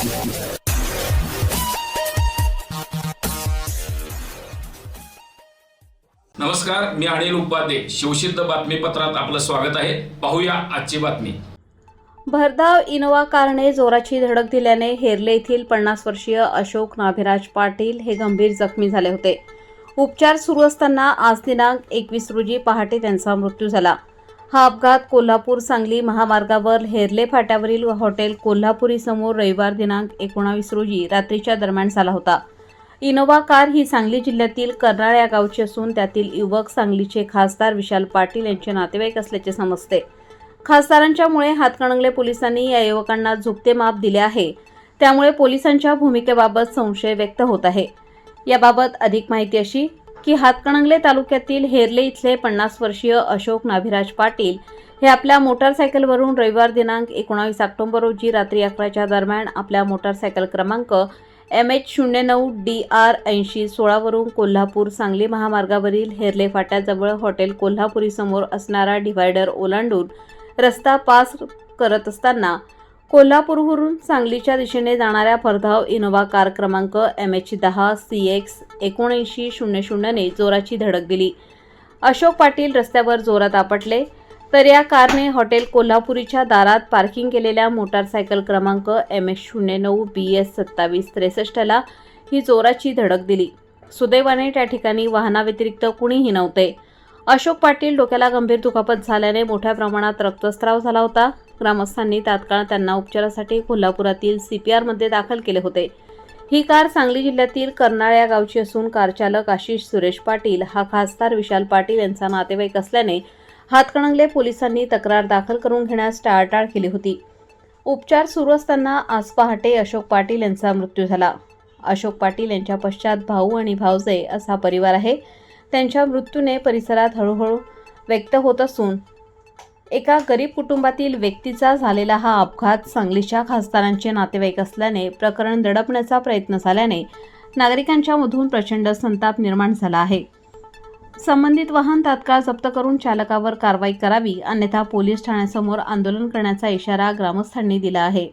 नमस्कार मी अनिल उपाध्ये. शिवसिद्ध बातमीपत्रात आपलं स्वागत आहे. पाहूया आजची बातमी. भरधाव इनोवा कारने जोराची धडक दिल्याने हेरले येथील पन्नास वर्षीय अशोक नाभिराज पाटील हे गंभीर जखमी झाले होते. उपचार सुरू असताना आज दिनांक एकवीस रोजी पहाटे त्यांचा मृत्यू झाला. हा अपघात कोल्हापूर सांगली महामार्गावर हेरले फाट्यावरील हॉटेल कोल्हापुरी समोर रविवार दिनांक एकोणावीस रोजी रात्रीच्या दरम्यान झाला होता. इनोवा कार ही सांगली जिल्ह्यातील कर्नाळ या गावची असून त्यातील युवक सांगलीचे खासदार विशाल पाटील यांचे नातेवाईक असल्याचे समजते. खासदारांच्यामुळे हातकणंगले पोलिसांनी या युवकांना झुकते माप दिले आहे. त्यामुळे पोलिसांच्या भूमिकेबाबत संशय व्यक्त होत आहे. याबाबत अधिक माहिती अशी की हातकणंगले तालुक्यातील हेरले इथले पन्नास वर्षीय अशोक नाभिराज पाटील हे आपल्या मोटारसायकलवरून रविवार दिनांक एकोणावीस ऑक्टोबर रोजी रात्री अकराच्या दरम्यान आपल्या मोटारसायकल क्रमांक एम एच शून्य नऊ डी आर ऐंशी सोळावरून कोल्हापूर सांगली महामार्गावरील हेरले फाट्याजवळ हॉटेल कोल्हापुरीसमोर असणारा डिव्हायडर ओलांडून रस्ता पास करत असताना कोल्हापूरवरून सांगलीच्या दिशेने जाणाऱ्या भरधाव इनोव्हा कार क्रमांक एम एच दहा सी एक्स एकोणऐंशी शून्य शून्यने जोराची धडक दिली. अशोक पाटील रस्त्यावर जोरात आपटले तर या कारने हॉटेल कोल्हापुरीच्या दारात पार्किंग केलेल्या मोटारसायकल क्रमांक एम एच शून्य नऊ बी एस सत्तावीस त्रेसष्टला ही जोराची धडक दिली. सुदैवाने त्या ठिकाणी वाहनाव्यतिरिक्त कुणीही नव्हते. अशोक पाटील डोक्याला गंभीर दुखापत झाल्याने मोठ्या प्रमाणात रक्तस्राव झाला होता. ग्रामस्थांनी तात्काळ त्यांना उपचारासाठी कोल्हापुरातील सी पी आरमध्ये दाखल केले होते. ही कार सांगली जिल्ह्यातील कर्नाळ या गावची असून कारचालक आशिष सुरेश पाटील हा खासदार विशाल पाटील यांचा नातेवाईक असल्याने हातकणंगले पोलिसांनी तक्रार दाखल करून घेण्यास टाळाटाळ केली होती. उपचार सुरू असताना आज पहाटे अशोक पाटील यांचा मृत्यू झाला. अशोक पाटील यांच्या पश्चात भाऊ आणि भावजे असा परिवार आहे. त्यांच्या मृत्यूने परिसरात हळूहळू व्यक्त होत असून एका गरीब कुटुंबातील व्यक्तीचा झालेला हा अपघात सांगलीच्या खासदारांचे नातेवाईक असल्याने प्रकरण दडपण्याचा प्रयत्न झाल्याने नागरिकांच्या मधून प्रचंड संताप निर्माण झाला आहे. संबंधित वाहन तात्काळ जप्त करून चालकावर कारवाई करावी अन्यथा पोलीस ठाण्यासमोर आंदोलन करण्याचा इशारा ग्रामस्थांनी दिला आहे.